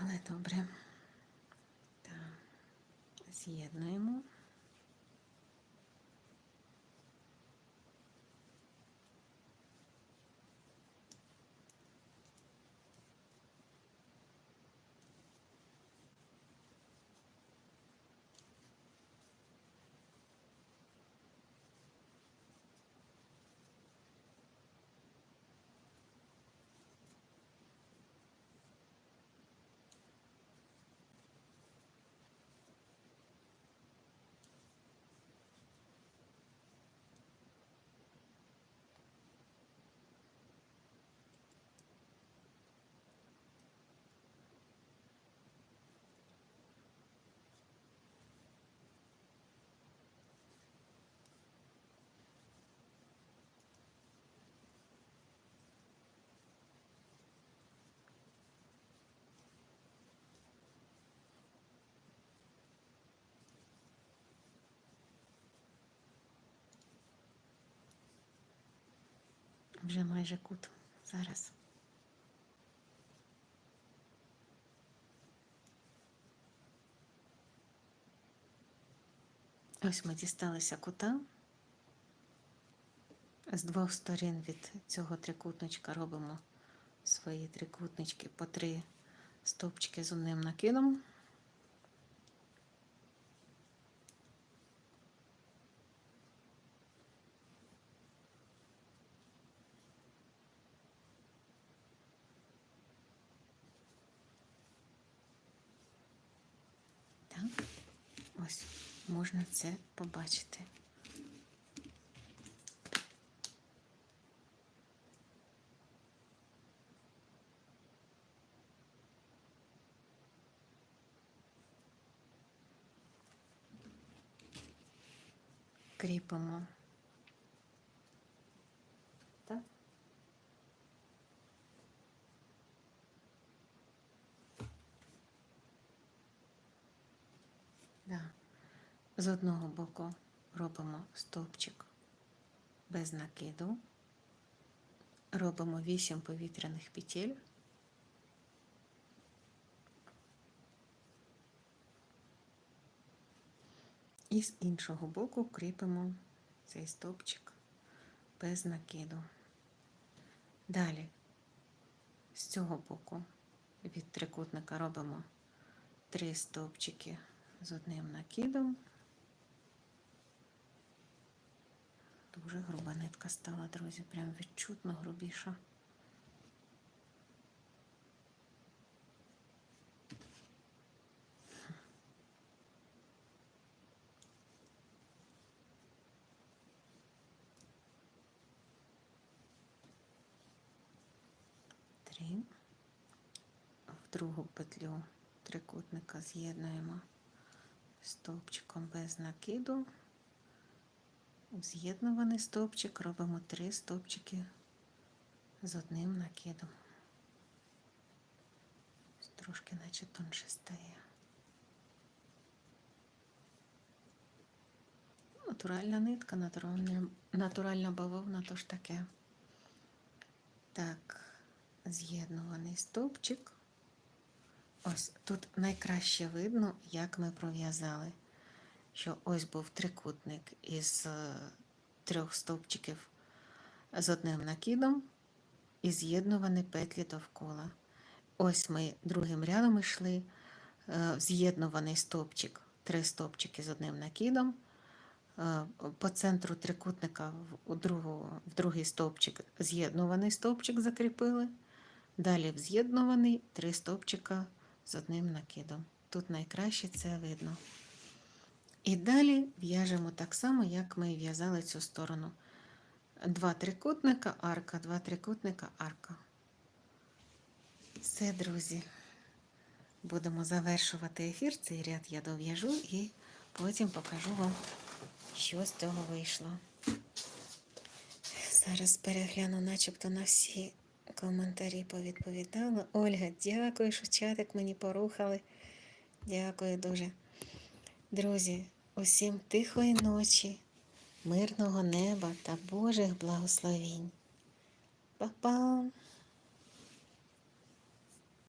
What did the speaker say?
Але добре. Так, з'єднуємо. Вже майже кут. Зараз. Ось ми дісталися кута. З двох сторін від цього трикутничка робимо свої трикутнички по три стовпчики з одним накидом. Так, ось можна це побачити. Кріпимо. Так. Да. З одного боку робимо стовпчик без накиду, робимо 8 повітряних петель. І з іншого боку кріпимо цей стовпчик без накиду. Далі з цього боку від трикутника робимо три стовпчики з одним накидом. Дуже груба нитка стала, друзі, прям відчутно грубіша. Три. В другу петлю трикутника з'єднуємо стовпчиком без накиду. В з'єднуваний стовпчик робимо три стовпчики з одним накидом. Трошки наче тонше стає. Натуральна нитка, натуральна, натуральна бавовна, то ж таке. Так, з'єднуваний стовпчик. Ось тут найкраще видно, як ми пров'язали, що ось був трикутник із е, трьох стовпчиків з одним накидом і з'єднувані петлі довкола. Ось ми другим рядом йшли, е, з'єднуваний стовпчик, три стовпчики з одним накидом. Е, по центру трикутника в, другу, в другий стовпчик з'єднуваний стовпчик закріпили. Далі з'єднуваний три стовпчика з одним накидом. Тут найкраще це видно. І далі в'яжемо так само, як ми в'язали цю сторону. Два трикутника, арка, два трикутника, арка. Все, друзі. Будемо завершувати ефір. Цей ряд я дов'яжу і потім покажу вам, що з цього вийшло. Зараз перегляну, начебто на всі коментарі повідповідала. Ольга, дякую, що чатик мені порухали. Дякую дуже. Друзі, усім тихої ночі, мирного неба та Божих благословінь. Па-па!